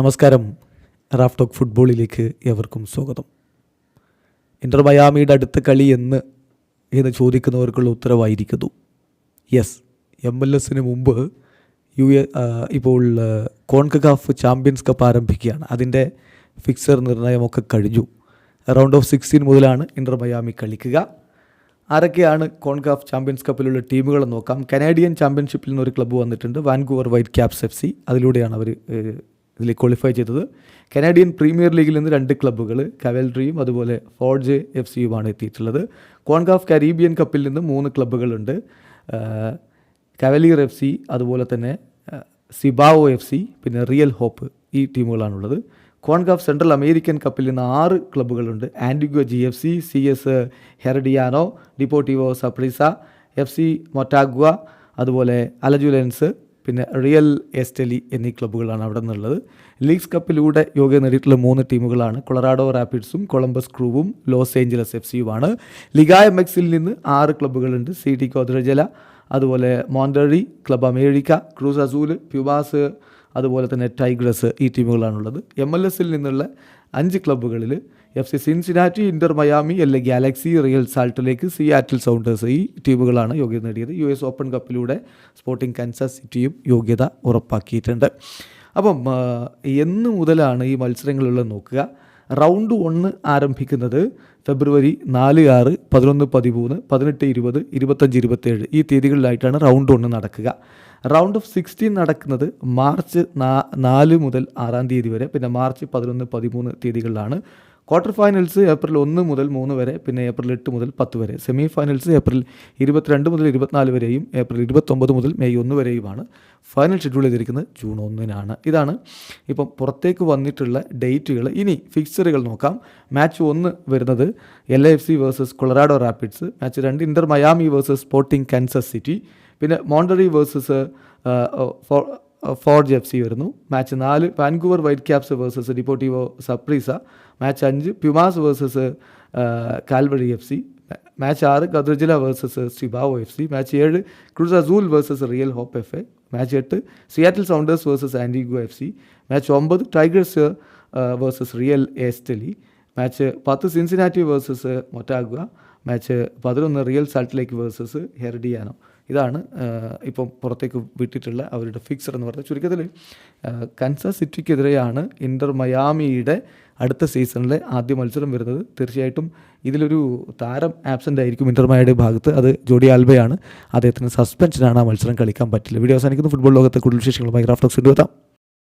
നമസ്കാരം. Raf talk ഫുട്ബോളിലേക്ക് എവർക്കും സ്വാഗതം. ഇന്റർ മയാമിയുടെ അടുത്ത കളി എന്ന് എന്ന് ചോദിക്കുന്നവർക്കുള്ള ഉത്തരവായിരിക്കുന്നു. യെസ് എം എൽ എസിന് മുമ്പ് യു എ ഇപ്പോൾ കോൺകഗാഫ് ചാമ്പ്യൻസ് കപ്പ് ആരംഭിക്കുകയാണ്. അതിന്റെ ഫിക്സർ നിർണയമൊക്കെ കഴിഞ്ഞു. റൗണ്ട് ഓഫ് സിക്സ്റ്റീൻ മുതലാണ് ഇന്റർ മയാമി കളിക്കുക. ആരൊക്കെയാണ് കോൺകാഫ് ചാമ്പ്യൻസ് കപ്പിലുള്ള ടീമുകൾ നോക്കാം. കനേഡിയൻ ചാമ്പ്യൻഷിപ്പിൽ നിന്നൊരു ക്ലബ്ബ് വന്നിട്ടുണ്ട് Vancouver Whitecaps F C. അതിലൂടെയാണ് അവർ ഇതിൽ ക്വാളിഫൈ ചെയ്തത്. കനേഡിയൻ പ്രീമിയർ ലീഗിൽ നിന്ന് രണ്ട് ക്ലബ്ബുകൾ കവൽട്രിയും അതുപോലെ ഫോർജ് എഫ് സിയുമാണ് എത്തിയിട്ടുള്ളത്. കോൺഗാഫ് കരീബിയൻ കപ്പിൽ നിന്ന് മൂന്ന് ക്ലബ്ബുകളുണ്ട് കവലിയർ എഫ് സി അതുപോലെ തന്നെ സിബാവോ എഫ് സി പിന്നെ റിയൽ ഹോപ്പ് ഈ ടീമുകളാണുള്ളത്. കോൺഗാഫ് സെൻട്രൽ അമേരിക്കൻ കപ്പിൽ നിന്ന് ആറ് ക്ലബ്ബുകളുണ്ട് Antigua G F C C S Herediano Deportivo Saprissa F C Motagua അതുപോലെ അലജുലൻസ് പിന്നെ റിയൽ എസ്റ്റലി എന്നീ ക്ലബ്ബുകളാണ് അവിടെ നിന്നുള്ളത്. ലീഗ്സ് കപ്പിലൂടെ യോഗ്യത നേടിയിട്ടുള്ള മൂന്ന് ടീമുകളാണ്. കൊളറാഡോ റാപ്പിഡ്സും കൊളംബസ് ക്രൂവും ലോസ് ഏഞ്ചലസ് എഫ് സിയുമാണ്. ലിഗായ മെക്സിൽ നിന്ന് ആറ് ക്ലബ്ബുകളുണ്ട്. സി ഡി കോദ്രജല അതുപോലെ Monterrey Club America Cruz Azul Pumas അതുപോലെ തന്നെ ടൈഗ്രസ് ഈ ടീമുകളാണുള്ളത്. എം എൽ എസിൽ നിന്നുള്ള അഞ്ച് ക്ലബ്ബുകളിൽ F C Cincinnati Inter Miami LA Galaxy Real സാൾട്ടിലേക്ക് Seattle Sounders ഈ ടീമുകളാണ് യോഗ്യത നേടിയത്. യു എസ് ഓപ്പൺ കപ്പിലൂടെ സ്പോർട്ടിംഗ് കൻസാസ് സിറ്റിയും യോഗ്യത ഉറപ്പാക്കിയിട്ടുണ്ട്. അപ്പം എന്ന് മുതലാണ് ഈ മത്സരങ്ങളുള്ളത് നോക്കുക. റൗണ്ട് ഒന്ന് ആരംഭിക്കുന്നത് ഫെബ്രുവരി നാല് ആറ് പതിനൊന്ന് പതിമൂന്ന് പതിനെട്ട് ഇരുപത് ഇരുപത്തഞ്ച് ഇരുപത്തേഴ്. ഈ തീയതികളിലായിട്ടാണ് റൗണ്ട് ഒന്ന് നടക്കുക. റൗണ്ട് ഓഫ് സിക്സ്റ്റീൻ നടക്കുന്നത് മാർച്ച് നാല് മുതൽ ആറാം തീയതി വരെ. പിന്നെ മാർച്ച് പതിനൊന്ന് പതിമൂന്ന് തീയതികളിലാണ് ക്വാർട്ടർ ഫൈനൽസ് ഏപ്രിൽ ഒന്ന് മുതൽ മൂന്ന് വരെ പിന്നെ ഏപ്രിൽ എട്ട് മുതൽ പത്ത് വരെ. സെമി ഫൈനൽസ് ഏപ്രിൽ ഇരുപത്തിരണ്ട് മുതൽ ഇരുപത്തിനാല് വരെയും ഏപ്രിൽ ഇരുപത്തൊമ്പത് മുതൽ മെയ് ഒന്ന് വരെയുമാണ് ഫൈനൽ ഷെഡ്യൂൾ ചെയ്തിരിക്കുന്നത് ജൂൺ ഒന്നിനാണ്. ഇതാണ് ഇപ്പം പുറത്തേക്ക് വന്നിട്ടുള്ള ഡേറ്റുകൾ ഇനി ഫിക്സറുകൾ നോക്കാം. മാച്ച് ഒന്ന് വരുന്നത് L F C versus Colorado Rapids match രണ്ട് Inter Miami versus Sporting Kansas City പിന്നെ Monterrey versus Forge F C വരുന്നു. മാച്ച് നാല് Vancouver Whitecaps versus Deportivo Saprissa match അഞ്ച് Pumas versus Cavalry F C match ആറ് Guadalajara versus Cibao F C match ഏഴ് Cruz Azul versus Real Hope F A match എട്ട് Seattle Sounders versus Antigua F C match ഒമ്പത് Tigers versus Real Esteli match പത്ത് Cincinnati versus Motagua match പതിനൊന്ന് Real Salt Lake versus Herediano ഇതാണ് ഇപ്പം പുറത്തേക്ക് വിട്ടിട്ടുള്ള അവരുടെ fixer എന്ന് പറഞ്ഞാൽ ചുരുക്കത്തിൽ കൻസാസ് സിറ്റിക്കെതിരെയാണ് ഇന്റർ മയാമിയുടെ അടുത്ത സീസണിലെ ആദ്യ മത്സരം വരുന്നത്. തീർച്ചയായിട്ടും ഇതിലൊരു താരം ആബ്സെന്റ് ആയിരിക്കും ഇന്റർമായുടെ ഭാഗത്ത്. അത് ജോഡി ആൽബയാണ്. അദ്ദേഹത്തിന് സസ്പെൻഷനാണ് ആ മത്സരം കളിക്കാൻ പറ്റില്ല. വീഡിയോ അവസാനിക്കുന്ന. ഫുട്ബോൾ ലോകത്തെ കൂടുതൽ വിശേഷങ്ങളുമായി ഗ്രാഫ്റ്റോക്സ് കൊണ്ടുവെത്താം.